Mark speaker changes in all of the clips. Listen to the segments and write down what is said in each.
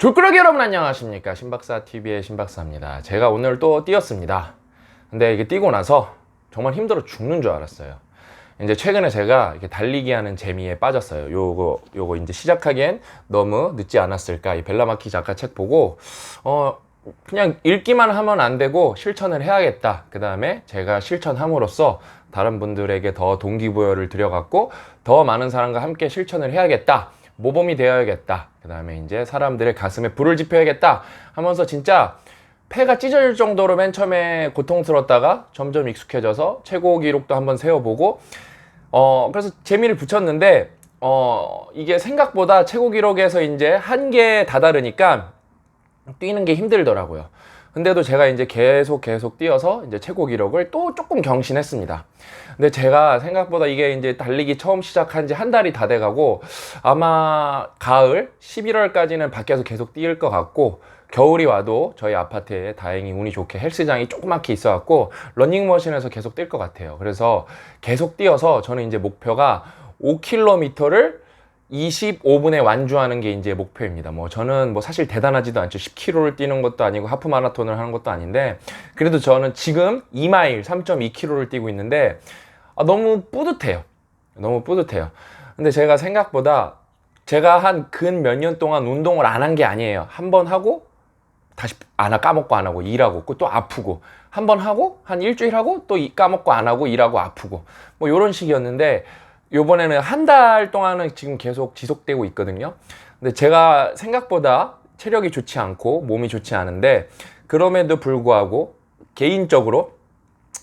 Speaker 1: 졸꾸러기 여러분 안녕하십니까? 신박사TV의 신박사입니다. 제가 오늘 또 뛰었습니다. 근데 이게 뛰고 나서 정말 힘들어 죽는 줄 알았어요. 이제 최근에 제가 이렇게 달리기 하는 재미에 빠졌어요. 요거 요거 이제 시작하기엔 너무 늦지 않았을까? 이 벨라마키 작가 책 보고 어 그냥 읽기만 하면 안 되고 실천을 해야겠다. 그 다음에 제가 실천함으로써 다른 분들에게 더 동기부여를 드려갖고 더 많은 사람과 함께 실천을 해야겠다 모범이 되어야겠다. 그 다음에 이제 사람들의 가슴에 불을 지펴야겠다 하면서 진짜 폐가 찢어질 정도로 맨 처음에 고통스럽다가 점점 익숙해져서 최고 기록도 한번 세워보고 어 그래서 재미를 붙였는데 어 이게 생각보다 최고 기록에서 이제 한계에 다다르니까 뛰는 게 힘들더라고요. 근데도 제가 이제 계속 계속 뛰어서 이제 최고 기록을 또 조금 경신했습니다. 근데 제가 생각보다 이게 이제 달리기 처음 시작한 지 한 달이 다 돼가고 아마 가을 11월까지는 밖에서 계속 뛸 것 같고 겨울이 와도 저희 아파트에 다행히 운이 좋게 헬스장이 조그맣게 있어갖고 러닝머신에서 계속 뛸 것 같아요. 그래서 계속 뛰어서 저는 이제 목표가 5km를 25분에 완주하는 게 이제 목표입니다. 뭐 저는 뭐 사실 대단하지도 않죠. 10km를 뛰는 것도 아니고 하프 마라톤을 하는 것도 아닌데 그래도 저는 지금 2마일 3.2km를 뛰고 있는데 아, 너무 뿌듯해요. 너무 뿌듯해요. 근데 제가 생각보다 제가 한 근 몇 년 동안 운동을 안 한 게 아니에요. 한 번 하고 다시 안 하, 까먹고 안 하고 일하고 또 아프고 한 번 하고 한 일주일 하고 또 이- 까먹고 안 하고 일하고 아프고 뭐 이런 식이었는데 요번에는 한 달 동안은 지금 계속 지속되고 있거든요. 근데 제가 생각보다 체력이 좋지 않고 몸이 좋지 않은데 그럼에도 불구하고 개인적으로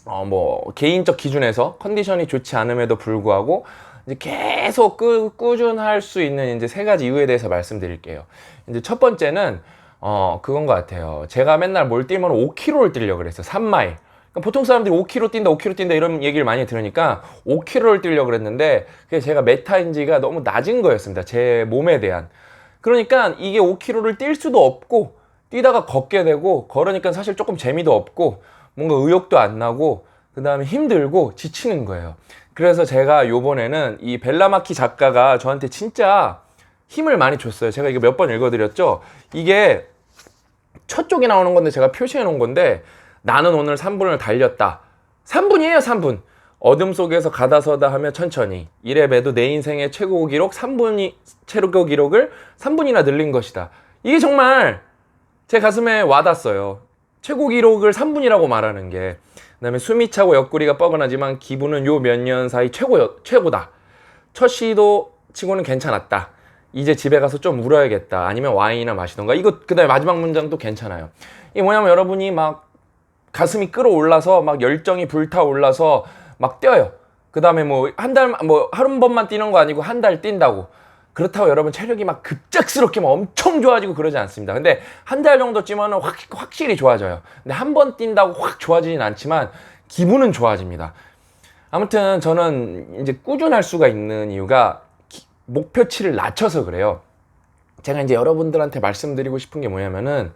Speaker 1: 어 뭐 개인적 기준에서 컨디션이 좋지 않음에도 불구하고 이제 계속 꾸, 꾸준할 수 있는 이제 세 가지 이유에 대해서 말씀드릴게요. 이제 첫 번째는 어 그건 것 같아요. 제가 맨날 뭘 뛰면 5km를 뛰려고 그랬어요. 3마일. 그러니까 보통 사람들이 5km 뛴다, 5km 뛴다 이런 얘기를 많이 들으니까 5km를 뛰려고 그랬는데 그게 제가 메타인지가 너무 낮은 거였습니다. 제 몸에 대한. 그러니까 이게 5km를 뛸 수도 없고 뛰다가 걷게 되고 걸으니까 사실 조금 재미도 없고 뭔가 의욕도 안 나고 그 다음에 힘들고 지치는 거예요. 그래서 제가 요번에는 이 벨라마키 작가가 저한테 진짜 힘을 많이 줬어요. 제가 이거 몇 번 읽어드렸죠. 이게 첫 쪽에 나오는 건데 제가 표시해 놓은 건데 나는 오늘 3분을 달렸다. 3분이에요, 3분. 어둠 속에서 가다서다 하며 천천히. 이래봬도 내 인생의 최고 기록 3분이 최고 기록을 3분이나 늘린 것이다. 이게 정말 제 가슴에 와닿았어요. 최고 기록을 3분이라고 말하는 게. 그다음에 숨이 차고 옆구리가 뻐근하지만 기분은 요 몇 년 사이 최고 최고다. 첫 시도 치고는 괜찮았다. 이제 집에 가서 좀 울어야겠다. 아니면 와인이나 마시던가. 이거 그다음에 마지막 문장도 괜찮아요. 이게 뭐냐면 여러분이 막 가슴이 끌어올라서 막 열정이 불타올라서 막 뛰어요. 그 다음에 뭐 한 달, 뭐 하루 한 번만 뛰는 거 아니고 한 달 뛴다고. 그렇다고 여러분 체력이 막 급작스럽게 막 엄청 좋아지고 그러지 않습니다. 근데 한 달 정도 뛰면은 확, 확실히 좋아져요. 근데 한 번 뛴다고 확 좋아지진 않지만 기분은 좋아집니다. 아무튼 저는 이제 꾸준할 수가 있는 이유가 기- 목표치를 낮춰서 그래요. 제가 이제 여러분들한테 말씀드리고 싶은 게 뭐냐면은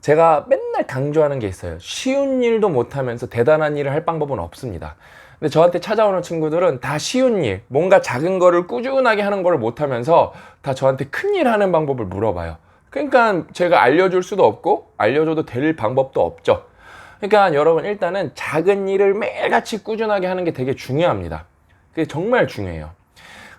Speaker 1: 제가 맨 날 강조하는 게 있어요. 쉬운 일도 못하면서 대단한 일을 할 방법은 없습니다. 근데 저한테 찾아오는 친구들은 다 쉬운 일, 뭔가 작은 거를 꾸준하게 하는 걸 못하면서 다 저한테 큰 일 하는 방법을 물어봐요. 그러니까 제가 알려줄 수도 없고 알려줘도 될 방법도 없죠. 그러니까 여러분 일단은 작은 일을 매일같이 꾸준하게 하는 게 되게 중요합니다. 그게 정말 중요해요.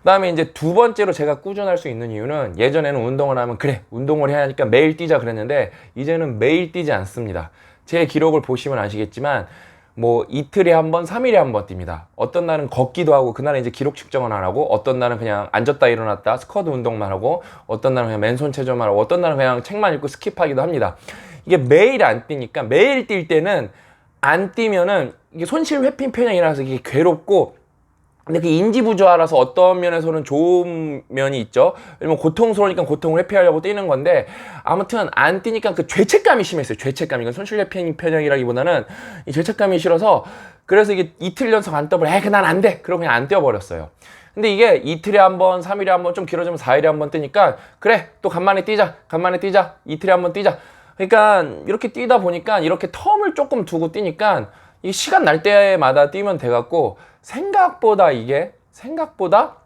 Speaker 1: 그 다음에 이제 두 번째로 제가 꾸준할 수 있는 이유는 예전에는 운동을 하면 그래 운동을 해야 하니까 매일 뛰자 그랬는데 이제는 매일 뛰지 않습니다. 제 기록을 보시면 아시겠지만 뭐 이틀에 한 번, 3일에 한 번 뜁니다. 어떤 날은 걷기도 하고 그날은 이제 기록 측정은 안 하고 어떤 날은 그냥 앉았다 일어났다 스쿼트 운동만 하고 어떤 날은 그냥 맨손 체조만 하고 어떤 날은 그냥 책만 읽고 스킵하기도 합니다. 이게 매일 안 뛰니까 매일 뛸 때는 안 뛰면은 이게 손실 회피 편향이라서 이게 괴롭고 근데 그 인지 부조화라서 어떤 면에서는 좋은 면이 있죠. 왜냐면 고통스러우니까 고통을 회피하려고 뛰는 건데 아무튼 안 뛰니까 그 죄책감이 심했어요. 죄책감. 이건 손실 회피 편향이라기보다는 이 죄책감이 싫어서 그래서 이게 이틀 연속 안 떠버려. 에이, 그난 안 돼. 그러고 그냥 안 뛰어버렸어요. 근데 이게 이틀에 한 번, 삼일에 한 번, 좀 길어지면 사일에 한번 뛰니까 그래 또 간만에 뛰자. 간만에 뛰자. 이틀에 한 번 뛰자. 그러니까 이렇게 뛰다 보니까 이렇게 텀을 조금 두고 뛰니까 이 시간 날 때마다 뛰면 돼갖고 생각보다 이게 생각보다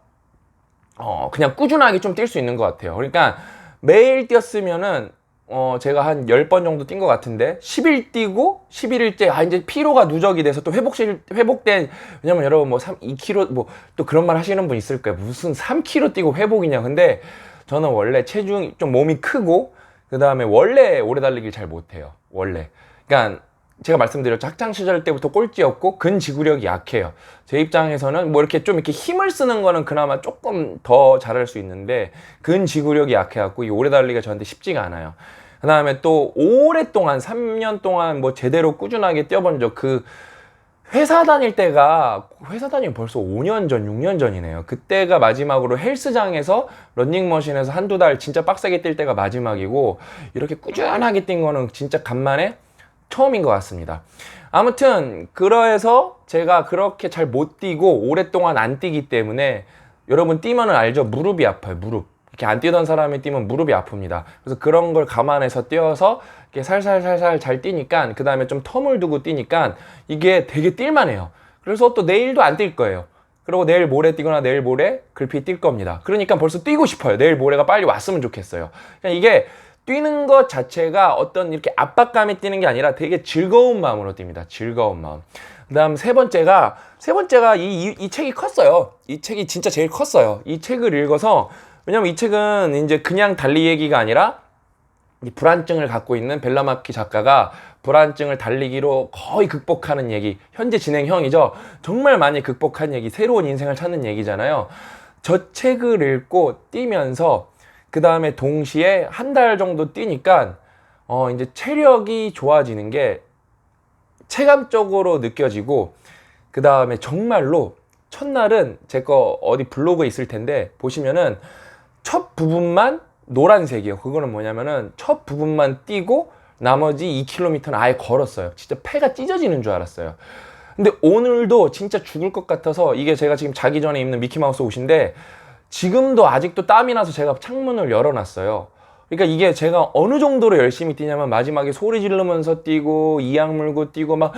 Speaker 1: 어 그냥 꾸준하게 좀 뛸 수 있는 것 같아요. 그러니까 매일 뛰었으면은 어 제가 한 10번 정도 뛴 것 같은데 10일 뛰고 11일째 아 이제 피로가 누적이 돼서 또 회복실 회복된 왜냐면 여러분 뭐 3, 2kg 뭐 또 그런 말 하시는 분 있을 거예요. 무슨 3kg 뛰고 회복이냐. 근데 저는 원래 체중이 좀 몸이 크고 그 다음에 원래 오래 달리기를 잘 못해요. 원래. 그러니까 제가 말씀드렸죠. 학창 시절 때부터 꼴찌였고 근지구력이 약해요. 제 입장에서는 뭐 이렇게 좀 이렇게 힘을 쓰는 거는 그나마 조금 더 잘할 수 있는데 근지구력이 약해갖고 이 오래 달리기가 저한테 쉽지가 않아요. 그 다음에 또 오랫동안 3년 동안 뭐 제대로 꾸준하게 뛰어본 적 그 회사 다닐 때가 회사 다니면 벌써 5년 전, 6년 전이네요. 그때가 마지막으로 헬스장에서 런닝머신에서 한두 달 진짜 빡세게 뛸 때가 마지막이고 이렇게 꾸준하게 뛴 거는 진짜 간만에 처음인 것 같습니다. 아무튼 그러해서 제가 그렇게 잘 못 뛰고 오랫동안 안 뛰기 때문에 여러분 뛰면은 알죠 무릎이 아파요 무릎 이렇게 안 뛰던 사람이 뛰면 무릎이 아픕니다. 그래서 그런 걸 감안해서 뛰어서 이렇게 살살살살 잘 뛰니까 그 다음에 좀 텀을 두고 뛰니까 이게 되게 뛸만해요. 그래서 또 내일도 안 뛸 거예요. 그리고 내일 모레 뛰거나 내일 모레 글피 뛸 겁니다. 그러니까 벌써 뛰고 싶어요. 내일 모레가 빨리 왔으면 좋겠어요. 그냥 이게 뛰는 것 자체가 어떤 이렇게 압박감이 뛰는 게 아니라 되게 즐거운 마음으로 뜁니다. 즐거운 마음. 그다음 세 번째가 세 번째가 이, 이, 이 책이 컸어요. 이 책이 진짜 제일 컸어요. 이 책을 읽어서 왜냐면 이 책은 이제 그냥 달리 얘기가 아니라 이 불안증을 갖고 있는 벨라마키 작가가 불안증을 달리기로 거의 극복하는 얘기, 현재 진행형이죠. 정말 많이 극복한 얘기, 새로운 인생을 찾는 얘기잖아요. 저 책을 읽고 뛰면서 그 다음에 동시에 한 달 정도 뛰니까 어 이제 체력이 좋아지는 게 체감적으로 느껴지고 그 다음에 정말로 첫날은 제 거 어디 블로그에 있을 텐데 보시면은 첫 부분만 노란색이에요. 그거는 뭐냐면은 첫 부분만 뛰고 나머지 2km는 아예 걸었어요. 진짜 폐가 찢어지는 줄 알았어요. 근데 오늘도 진짜 죽을 것 같아서 이게 제가 지금 자기 전에 입는 미키마우스 옷인데 지금도 아직도 땀이 나서 제가 창문을 열어놨어요. 그러니까 이게 제가 어느 정도로 열심히 뛰냐면 마지막에 소리 지르면서 뛰고 이악 물고 뛰고 막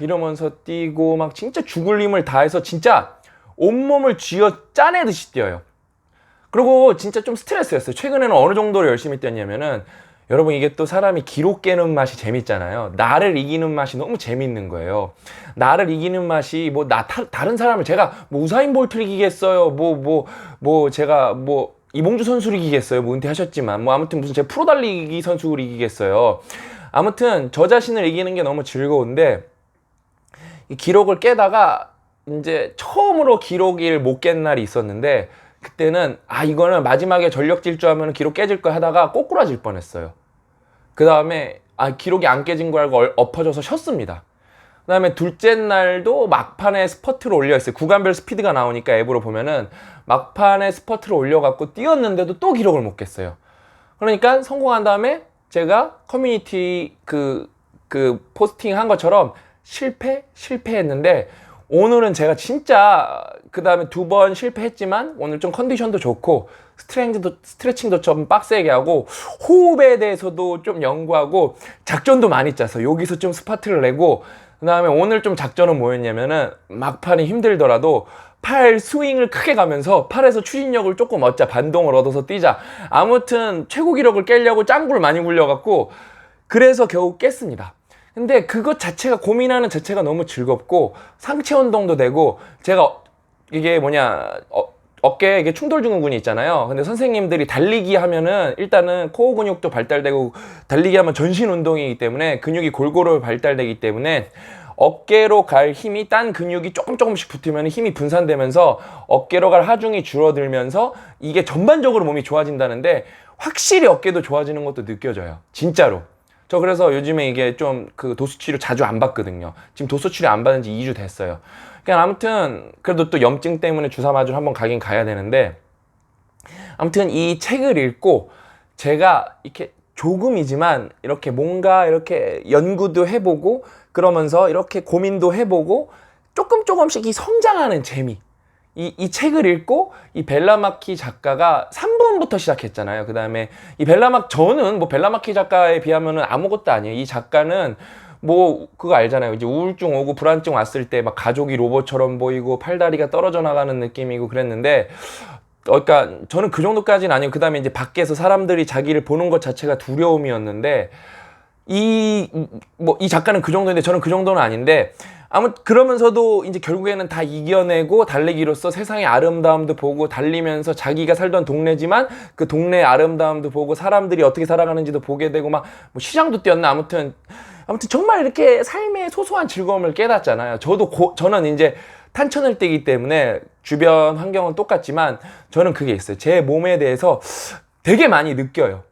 Speaker 1: 이러면서 뛰고 막 진짜 죽을 힘을 다해서 진짜 온몸을 쥐어 짜내듯이 뛰어요. 그리고 진짜 좀 스트레스였어요. 최근에는 어느 정도로 열심히 뛰었냐면은 여러분 이게 또 사람이 기록 깨는 맛이 재밌잖아요. 나를 이기는 맛이 너무 재밌는 거예요. 나를 이기는 맛이 뭐 나 다른 사람을 제가 뭐 우사인 볼트를 이기겠어요. 뭐 뭐뭐 뭐 제가 뭐 이봉주 선수를 이기겠어요. 뭐 은퇴하셨지만 뭐 아무튼 무슨 제 프로 달리기 선수를 이기겠어요. 아무튼 저 자신을 이기는 게 너무 즐거운데 이 기록을 깨다가 이제 처음으로 기록을 못깬 날이 있었는데 그때는 아 이거는 마지막에 전력 질주하면 기록 깨질 거 하다가 꼬꾸라질 뻔했어요. 그 다음에 아 기록이 안 깨진 거 알고 엎어져서 쉬었습니다. 그 다음에 둘째 날도 막판에 스퍼트를 올려있어요. 구간별 스피드가 나오니까 앱으로 보면은 막판에 스퍼트를 올려갖고 뛰었는데도 또 기록을 못 깼어요. 그러니까 성공한 다음에 제가 커뮤니티 그, 그 포스팅 한 것처럼 실패? 실패했는데 오늘은 제가 진짜 그 다음에 두 번 실패했지만 오늘 좀 컨디션도 좋고 스트렝도 스트레칭도 좀 빡세게 하고 호흡에 대해서도 좀 연구하고 작전도 많이 짜서 여기서 좀 스파트를 내고 그 다음에 오늘 좀 작전은 뭐였냐면은 막판이 힘들더라도 팔 스윙을 크게 가면서 팔에서 추진력을 조금 얻자 반동을 얻어서 뛰자. 아무튼 최고 기록을 깨려고 짱구를 많이 굴려갖고 그래서 겨우 깼습니다 근데 그것 자체가 고민하는 자체가 너무 즐겁고 상체 운동도 되고 제가 이게 뭐냐 어, 어깨에 이게 충돌 증후군이 있잖아요. 근데 선생님들이 달리기 하면은 일단은 코어 근육도 발달되고 달리기 하면 전신 운동이기 때문에 근육이 골고루 발달되기 때문에 어깨로 갈 힘이 딴 근육이 조금 조금씩 붙으면 힘이 분산되면서 어깨로 갈 하중이 줄어들면서 이게 전반적으로 몸이 좋아진다는데 확실히 어깨도 좋아지는 것도 느껴져요. 진짜로. 저 그래서 요즘에 이게 좀 그 도수 치료 자주 안 받거든요. 지금 도수 치료 안 받은 지 2주 됐어요. 그러니까 아무튼 그래도 또 염증 때문에 주사 맞으러 한번 가긴 가야 되는데 아무튼 이 책을 읽고 제가 이렇게 조금이지만 이렇게 뭔가 이렇게 연구도 해보고 그러면서 이렇게 고민도 해보고 조금 조금씩 이 성장하는 재미 이, 이 책을 읽고 이 벨라마키 작가가 3분부터 시작했잖아요. 그 다음에 이 벨라막, 저는 뭐 벨라마키 작가에 비하면 아무것도 아니에요. 이 작가는 뭐 그거 알잖아요. 이제 우울증 오고 불안증 왔을 때 막 가족이 로봇처럼 보이고 팔다리가 떨어져 나가는 느낌이고 그랬는데 어, 그러니까 저는 그 정도까지는 아니고 그 다음에 이제 밖에서 사람들이 자기를 보는 것 자체가 두려움이었는데 이 뭐이 작가는 그 정도인데 저는 그 정도는 아닌데 아무 그러면서도 이제 결국에는 다 이겨내고 달리기로서 세상의 아름다움도 보고 달리면서 자기가 살던 동네지만 그 동네의 아름다움도 보고 사람들이 어떻게 살아가는지도 보게 되고 막 뭐 시장도 뛰었나 아무튼 아무튼 정말 이렇게 삶의 소소한 즐거움을 깨닫잖아요. 저도 고, 저는 이제 탄천을 뛰기 때문에 주변 환경은 똑같지만 저는 그게 있어요. 제 몸에 대해서 되게 많이 느껴요.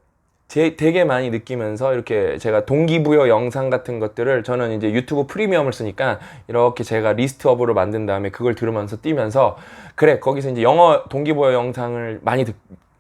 Speaker 1: 제, 되게 많이 느끼면서 이렇게 제가 동기부여 영상 같은 것들을 저는 이제 유튜브 프리미엄을 쓰니까 이렇게 제가 리스트업으로 만든 다음에 그걸 들으면서 뛰면서 그래 거기서 이제 영어 동기부여 영상을 많이 듣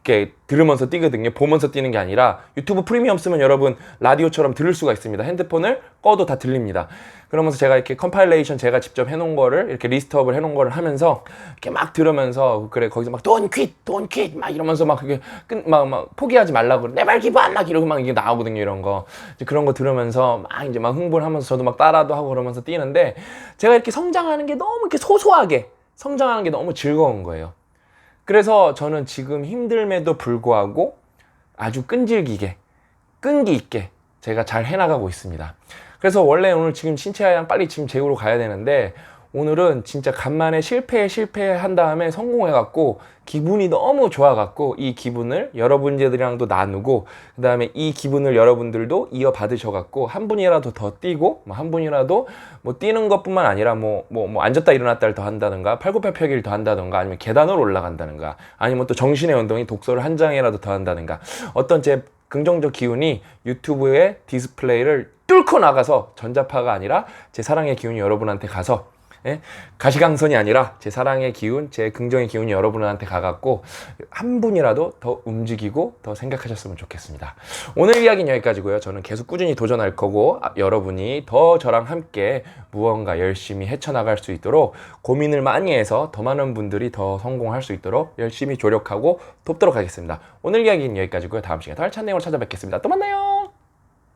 Speaker 1: 게 들으면서 뛰거든요. 보면서 뛰는 게 아니라 유튜브 프리미엄 쓰면 여러분 라디오처럼 들을 수가 있습니다. 핸드폰을 꺼도 다 들립니다. 그러면서 제가 이렇게 컴파일레이션 제가 직접 해놓은 거를 이렇게 리스트업을 해놓은 거를 하면서 이렇게 막 들으면서 그래 거기서 막 don't quit 막 이러면서 막 그게 끝막 막 포기하지 말라고 내발 기반 막 이러고 막 이게 나오거든요 이런 거 이제 그런 거 들으면서 막 이제 막 흥분을 하면서 저도 막 따라도 하고 그러면서 뛰는데 제가 이렇게 성장하는 게 너무 이렇게 소소하게 성장하는 게 너무 즐거운 거예요. 그래서 저는 지금 힘듦에도 불구하고 아주 끈질기게 끈기 있게 제가 잘 해나가고 있습니다. 그래서 원래 오늘 지금 신체하양 빨리 지금 재우러 가야 되는데 오늘은 진짜 간만에 실패에 실패한 다음에 성공해갖고 기분이 너무 좋아갖고 이 기분을 여러분들이랑도 나누고 그 다음에 이 기분을 여러분들도 이어받으셔갖고 한 분이라도 더 뛰고 뭐 한 분이라도 뭐 뛰는 것뿐만 아니라 뭐 뭐 뭐 앉았다 일어났다를 더 한다든가 팔굽혀펴기를 더 한다든가 아니면 계단으로 올라간다든가 아니면 또 정신의 운동이 독서를 한 장이라도 더 한다든가 어떤 제 긍정적 기운이 유튜브의 디스플레이를 뚫고 나가서 전자파가 아니라 제 사랑의 기운이 여러분한테 가서 예? 가시광선이 아니라 제 사랑의 기운, 제 긍정의 기운이 여러분한테 가갖고 한 분이라도 더 움직이고 더 생각하셨으면 좋겠습니다. 오늘 이야기는 여기까지고요. 저는 계속 꾸준히 도전할 거고 아, 여러분이 더 저랑 함께 무언가 열심히 헤쳐나갈 수 있도록 고민을 많이 해서 더 많은 분들이 더 성공할 수 있도록 열심히 조력하고 돕도록 하겠습니다. 오늘 이야기는 여기까지고요. 다음 시간에 더 알찬 내용으로 찾아뵙겠습니다. 또 만나요.